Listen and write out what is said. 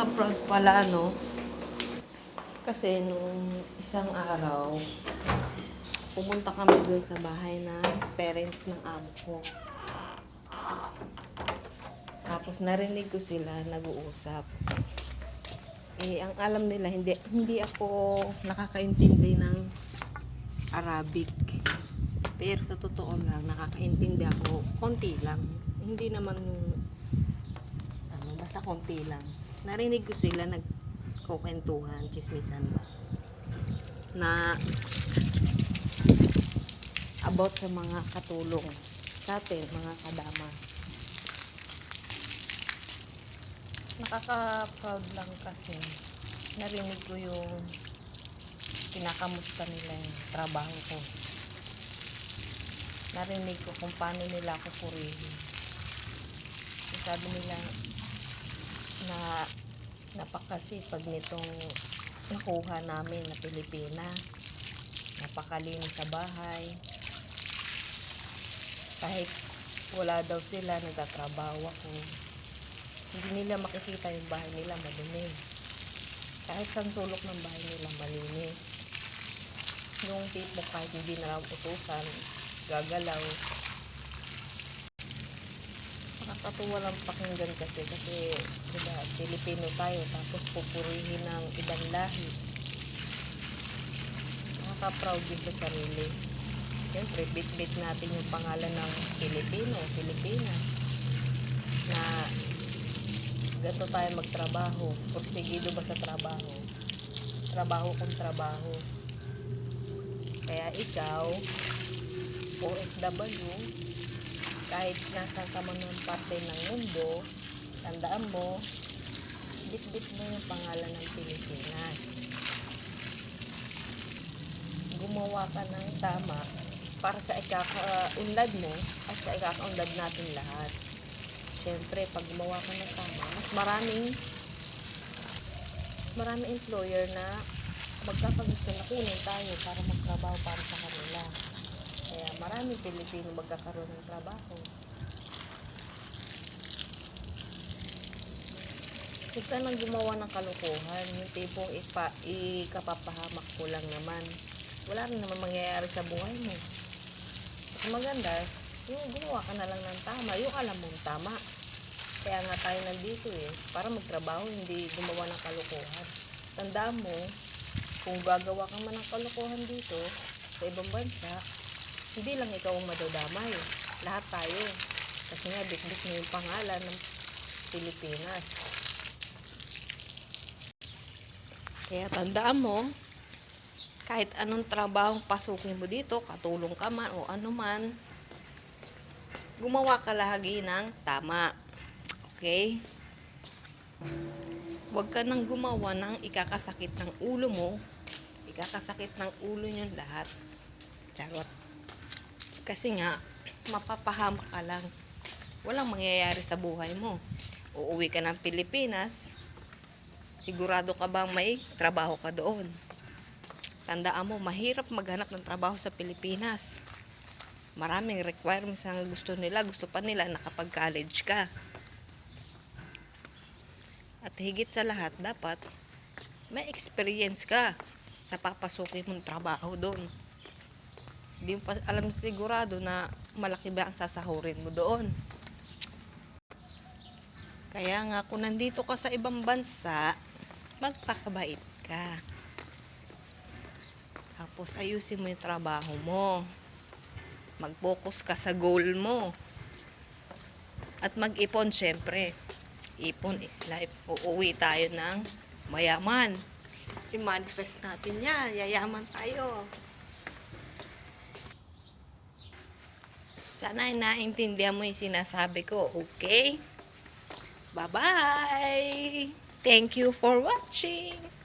Nakaka-proud pala, no? Kasi nung isang araw, pumunta kami dun sa bahay ng parents ng amo ko. Tapos narinig ko sila nag-uusap. Eh, ang alam nila, hindi, hindi ako nakakaintindi ng Arabic. Pero sa totoo lang, nakakaintindi ako konti lang. Hindi naman ano, basta konti lang. Narinig ko sila nagkukwentuhan, chismisan na about sa mga katulong sa atin, mga kadama. Nakaka-proud lang kasi narinig ko yung kinakamusta nila yung trabaho ko. Narinig ko kung paano nila ako purihin. Sabi nila na napakasipag nitong nakuha namin na Pilipina. Napakalinis sa bahay. Kahit wala daw sila, nagtatrabaho ako. Hindi nila makikita yung bahay nila madumi. Kahit sa sulok ng bahay nila malinis. Yung tipo kahit hindi na lang utusan, gagalaw. Nakakatuwa lang pakinggan kasi kasi diba, Pilipino tayo tapos pupurihin ng ibang lahi. Nakaka-proud din sa sarili. Siyempre, bit-bit natin yung pangalan ng Pilipino, Pilipina na ganito tayo magtrabaho. Porsigido ba sa trabaho? Trabaho kung trabaho. Kaya ikaw, OFW, kahit nasa ka man ng parte ng mundo, tandaan mo, bit-bit mo yung pangalan ng Pilipinas. Gumawa ka ng tama para sa ikakaunlad mo at sa ikakaunlad natin lahat. Siyempre, pag gumawa ka ng tama, mas maraming maraming employer na magkakagusto na kunin tayo para magtrabaho para sa kanila. Kaya maraming Pilipino magkakaroon ng trabaho. Huwag ka nang gumawa ng kalokohan. Yung tipong ipa, ikapapahamak ko lang naman. Wala rin naman mangyayari sa buhay mo. Ang maganda, yung gumawa ka na lang ng tama. Yung alam mong tama. Kaya nga tayo nandito eh. Para magtrabaho, hindi gumawa ng kalokohan. Tandaan mo, kung gagawa ka man ng kalokohan dito, sa ibang bansa, hindi lang ikaw ang madadamay. Lahat tayo. Kasi nga, bit-bit mo yung pangalan ng Pilipinas. Kaya tandaan mo, kahit anong trabahong pasukin mo dito, katulong ka man o ano man, gumawa ka lahagi ng tama. Okay? Huwag ka nang gumawa ng ikakasakit ng ulo mo, ikakasakit ng ulo nyo lahat. Charot. Kasi nga, mapapahamak ka lang. Walang mangyayari sa buhay mo. Uuwi ka ng Pilipinas, sigurado ka bang may trabaho ka doon. Tandaan mo, mahirap maghanap ng trabaho sa Pilipinas. Maraming requirements ang gusto nila. Gusto pa nila nakapag-college ka. At higit sa lahat, dapat may experience ka sa papasukin mong trabaho doon. Hindi mo pa alam sigurado na malaki ba ang sasahurin mo doon. Kaya nga, kung nandito ka sa ibang bansa, magpakabait ka. Tapos, ayusin mo yung trabaho mo. Mag-focus ka sa goal mo. At mag-ipon, syempre. Ipon is life. Uuwi tayo ng mayaman. I-manifest natin yan. Yayaman tayo. Sana naintindihan mo yung sinasabi ko, okay? Bye-bye! Thank you for watching!